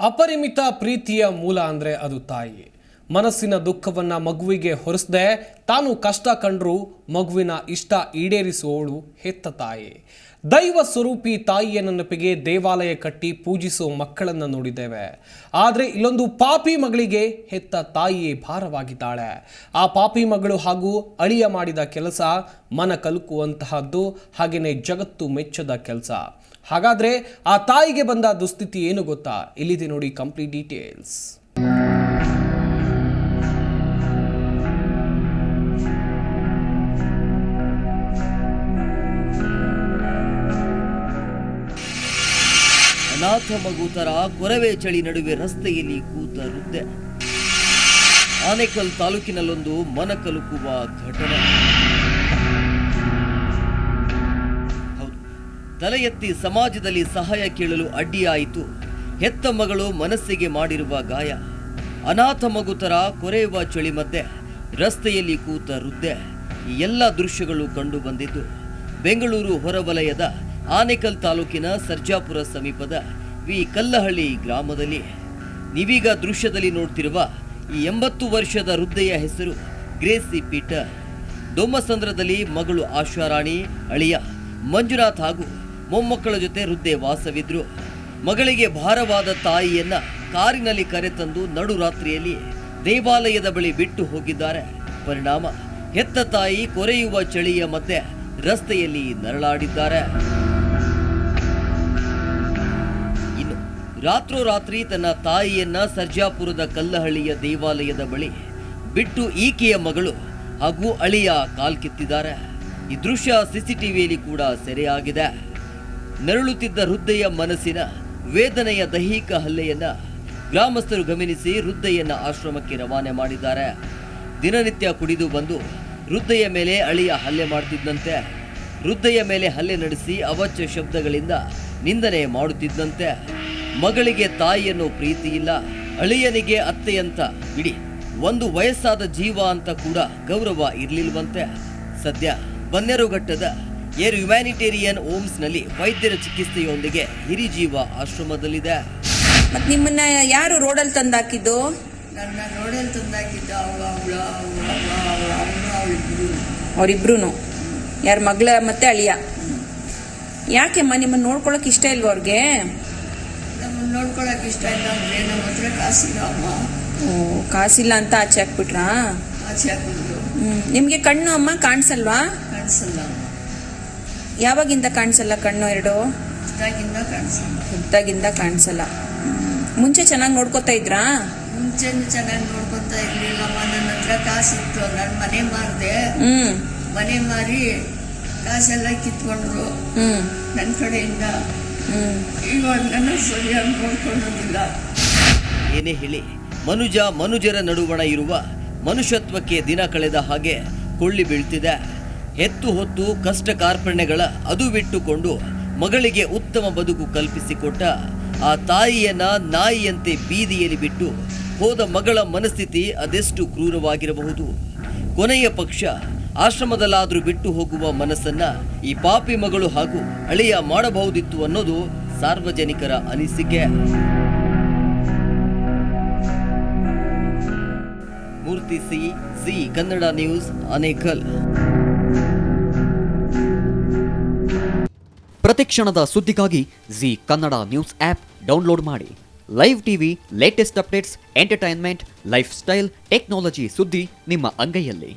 ಅಪರಿಮಿತ ಪ್ರೀತಿಯ ಮೂಲ ಅಂದರೆ ಅದು ತಾಯಿ. ಮನಸ್ಸಿನ ದುಃಖವನ್ನು ಮಗುವಿಗೆ ಹೊರಿಸದೆ ತಾನು ಕಷ್ಟ ಕಂಡರೂ ಮಗುವಿನ ಇಷ್ಟ ಈಡೇರಿಸುವವಳು ಹೆತ್ತ ತಾಯಿ. ದೈವ ಸ್ವರೂಪಿ ತಾಯಿಯ ನೆನಪಿಗೆ ದೇವಾಲಯ ಕಟ್ಟಿ ಪೂಜಿಸುವ ಮಕ್ಕಳನ್ನು ನೋಡಿದ್ದೇವೆ. ಆದರೆ ಇಲ್ಲೊಂದು ಪಾಪಿ ಮಗಳಿಗೆ ಹೆತ್ತ ತಾಯಿಯೇ ಭಾರವಾಗಿದ್ದಾಳೆ. ಆ ಪಾಪಿ ಮಗಳು ಹಾಗೂ ಅಳಿಯ ಮಾಡಿದ ಕೆಲಸ ಮನ ಕಲುಕುವಂತಹದ್ದು ಹಾಗೆಯೇ ಜಗತ್ತು ಮೆಚ್ಚದ ಕೆಲಸ. ಹಾಗಾದ್ರೆ ಆ ತಾಯಿಗೆ ಬಂದ ದುಸ್ಥಿತಿ ಏನು ಗೊತ್ತಾ? ಇಲ್ಲಿದೆ ನೋಡಿ ಕಂಪ್ಲೀಟ್ ಡೀಟೇಲ್ಸ್ ಅನಾಥ ಮಗು ತರ ಕೊರವೆ ಚಳಿ ನಡುವೆ ರಸ್ತೆಯಲ್ಲಿ ಕೂತ ವೃದ್ಧೆ. ಆನೇಕಲ್ ತಾಲೂಕಿನಲ್ಲೊಂದು ಮನ ಕಲುಕುವ ಘಟನೆ. ತಲೆ ಎತ್ತಿ ಸಮಾಜದಲ್ಲಿ ಸಹಾಯ ಕೇಳಲು ಅಡ್ಡಿಯಾಯಿತು. ಹೆತ್ತ ಮಗಳು ಮನಸ್ಸಿಗೆ ಮಾಡಿರುವ ಗಾಯ. ಅನಾಥ ಮಗು ತರ ಕೊರೆಯುವ ಚಳಿ ಮಧ್ಯೆ ರಸ್ತೆಯಲ್ಲಿ ಕೂತ ವೃದ್ಧೆ. ಈ ಎಲ್ಲ ದೃಶ್ಯಗಳು ಕಂಡು ಬಂದಿದ್ದು. ಬೆಂಗಳೂರು ಹೊರವಲಯದ ಆನೇಕಲ್ ತಾಲೂಕಿನ ಸರ್ಜಾಪುರ ಸಮೀಪದ ವಿ ಕಲ್ಲಹಳ್ಳಿ ಗ್ರಾಮದಲ್ಲಿ. ನೀವೀಗ ದೃಶ್ಯದಲ್ಲಿ ನೋಡ್ತಿರುವ ಈ ಎಂಬತ್ತು ವರ್ಷದ ವೃದ್ಧೆಯ ಹೆಸರು ಗ್ರೇಸಿ ಪೀಟರ್. ದೊಮ್ಮಸಂದ್ರದಲ್ಲಿ ಮಗಳು ಆಶಾರಾಣಿ, ಅಳಿಯ ಮಂಜುನಾಥ್ ಹಾಗೂ ಮೊಮ್ಮಕ್ಕಳ ಜೊತೆ ವೃದ್ಧೆ ವಾಸವಿದ್ರು. ಮಗಳಿಗೆ ಭಾರವಾದ ತಾಯಿಯನ್ನ ಕಾರಿನಲ್ಲಿ ಕರೆತಂದು ನಡುರಾತ್ರಿಯಲ್ಲಿ ದೇವಾಲಯದ ಬಳಿ ಬಿಟ್ಟು ಹೋಗಿದ್ದಾರೆ. ಪರಿಣಾಮ, ಹೆತ್ತ ತಾಯಿ ಕೊರೆಯುವ ಚಳಿಯ ಮತ್ತೆ ರಸ್ತೆಯಲ್ಲಿ ನರಳಾಡಿದ್ದಾರೆ. ರಾತ್ರೋರಾತ್ರಿ ತನ್ನ ತಾಯಿಯನ್ನ ಸರ್ಜಾಪುರದ ಕಲ್ಲಹಳ್ಳಿಯ ದೇವಾಲಯದ ಬಳಿ ಬಿಟ್ಟು ಈಕೆಯ ಮಗಳು ಹಾಗೂ ಅಳಿಯ ಕಾಲ್ಕಿತ್ತಿದ್ದಾರೆ ಈ ದೃಶ್ಯ ಸಿಸಿಟಿವಿಯಲ್ಲಿ ಕೂಡ ಸೆರೆಯಾಗಿದೆ. ನರಳುತ್ತಿದ್ದ ಹೃದಯ ಮನಸ್ಸಿನ ವೇದನೆಯ ದೈಹಿಕ ಹಲ್ಲೆಯನ್ನ ಗ್ರಾಮಸ್ಥರು ಗಮನಿಸಿ ವೃದ್ಧೆಯನ್ನ ಆಶ್ರಮಕ್ಕೆ ರವಾನೆ ಮಾಡಿದ್ದಾರೆ. ದಿನನಿತ್ಯ ಕುಡಿದು ಬಂದು ವೃದ್ಧೆಯ ಮೇಲೆ ಅಳಿಯ ಹಲ್ಲೆ ಮಾಡ್ತಿದ್ದಂತೆ, ವೃದ್ಧೆಯ ಮೇಲೆ ಹಲ್ಲೆ ನಡೆಸಿ ಅವಚ್ಯ ಶಬ್ದಗಳಿಂದ ನಿಂದನೆ ಮಾಡುತ್ತಿದ್ದಂತೆ. ಮಗಳಿಗೆ ತಾಯಿಯನ್ನು ಪ್ರೀತಿ ಇಲ್ಲ ಅಳಿಯನಿಗೆ ಅತ್ತೆಯಂತ. ಬಿಡಿ ಒಂದು ವಯಸ್ಸಾದ ಜೀವ ಅಂತ ಕೂಡ ಗೌರವ ಇರಲಿಲ್ವಂತೆ. ಸದ್ಯ ಬನ್ನೇರುಘಟ್ಟದ ಏರ್ ಹ್ಯುಮ್ಯಾನಿಟೇರಿಯನ್ ಓಮ್ಸ್ನಲ್ಲಿ ವೈದ್ಯರ ಚಿಕಿತ್ಸೆಯೊಂದಿಗೆ ಹಿರಿಜೀವ ಆಶ್ರಮದಲ್ಲಿದೆ. ಮತ್ತೆ ನಿಮ್ಮನ್ನ ಯಾರು ರೋಡಲ್ಲಿ ತಂದಾಕಿದ್ದು? ನನ್ನ ರೋಡಲ್ಲಿ ತಂದಾಕಿದ್ದ ಅವಳು ಅವಳ ಅವಳು ಅವಳಿಬ್ರು ಅವ್ರಿಬ್ರು ಯಾರ ಮಗಳ ಮತ್ತೆ ಅಳಿಯ. ಯಾಕೆಮ್ಮ ನಿಮ್ಮನ್ನ ನೋಡ್ಕೊಳಕ್ ಇಷ್ಟ ಇಲ್ವಾ ಅವ್ರಿಗೆ? ನಮ್ಮನ್ನು ನೋಡ್ಕೊಳಕ್ ಇಷ್ಟ ಇಲ್ಲ ಅಂದ್ರೆ ನಮ್ಮ ಹತ್ರ ಕಾಸಿಲ್ಲ ಅಮ್ಮ. ಓ ಕಾಸಿಲ್ಲ ಅಂತ ಆಚೆ ಹಾಕ್ಬಿಟ್ರಾ? ಆಚೆ ಹಾಕಿದ್ರು ಹ್ಮ್ ನಿಮ್ಗೆ ಕಣ್ಣು ಅಮ್ಮ ಕಾಣಿಸಲ್ವಾ? ಕಾಣಿಸಲ್ಲ ಯಾವಾಗಿಂದ ಕಾಣಿಸಲ್ಲ ಕಣ್ಣು ಎರಡು? ಹುಟ್ಟಾಗಿಂದ ಕಾಣಿಸಲ್ಲ. ಹುಟ್ಟಾಗಿಂದ ಕಾಣಿಸಲ್ಲ. ಮುಂಚೆ ಚೆನ್ನಾಗಿ ನೋಡ್ಕೊತಾ ಇದ್ರಾ? ಮುಂಚೆ ಚೆನ್ನಾಗಿ ನೋಡ್ಕೊತಾ ಇರ್ಲಿಲ್ಲಮ್ಮ ನನ್ನ ಹತ್ರ ಕಾಸಿತ್ತು ನನ್ನ ಮನೆ ಮಾರಿದೆ. ಹ್ಮ್. ಮನೆ ಮಾರಿ ಕಾಸೆಲ್ಲ ಕಿತ್ಕೊಂಡ್ರು. ಹ್ಮ್. ನನ್ನ ಕಡೆಯಿಂದ ಇವಾಗ ಸರಿಯಾಗಿ ನೋಡ್ಕೊಳ್ಳೋದಿಲ್ಲ ಏನೇ ಹೇಳಿ, ಮನುಜ ಮನುಜರ ನಡುವಣ ಇರುವ ಮನುಷ್ಯತ್ವಕ್ಕೆ ದಿನ ಕಳೆದ ಹಾಗೆ ಕೊಳ್ಳಿ ಬೀಳ್ತಿದೆ. ಹೆತ್ತು ಹೊತ್ತು ಕಷ್ಟ ಕಾರ್ಪಣ್ಯಗಳ ಅದು ಬಿಟ್ಟುಕೊಂಡು ಮಗಳಿಗೆ ಉತ್ತಮ ಬದುಕು ಕಲ್ಪಿಸಿಕೊಟ್ಟ ಆ ತಾಯಿಯನ್ನ ನಾಯಿಯಂತೆ ಬೀದಿಯಲ್ಲಿ ಬಿಟ್ಟು ಹೋದ ಮಗಳ ಮನಸ್ಥಿತಿ ಅದೆಷ್ಟು ಕ್ರೂರವಾಗಿರಬಹುದು? ಕೊನೆಯ ಪಕ್ಷ ಆಶ್ರಮದಲ್ಲಾದ್ರೂ ಬಿಟ್ಟು ಹೋಗುವ ಮನಸ್ಸನ್ನ ಈ ಪಾಪಿ ಮಗಳು ಹಾಗೂ ಅಳಿಯ ಮಾಡಬಹುದಿತ್ತು ಅನ್ನೋದು ಸಾರ್ವಜನಿಕರ ಅನಿಸಿಕೆ. Murthy C C, Kannada News Anekal ಪ್ರತಿಕ್ಷಣದ ಸುದ್ದಿಗಾಗಿ Zee Kannada News app download ಮಾಡಿ. Live TV latest updates, entertainment, lifestyle, technology ಸುದ್ದಿ ನಿಮ್ಮ ಅಂಗೈಯಲ್ಲಿ.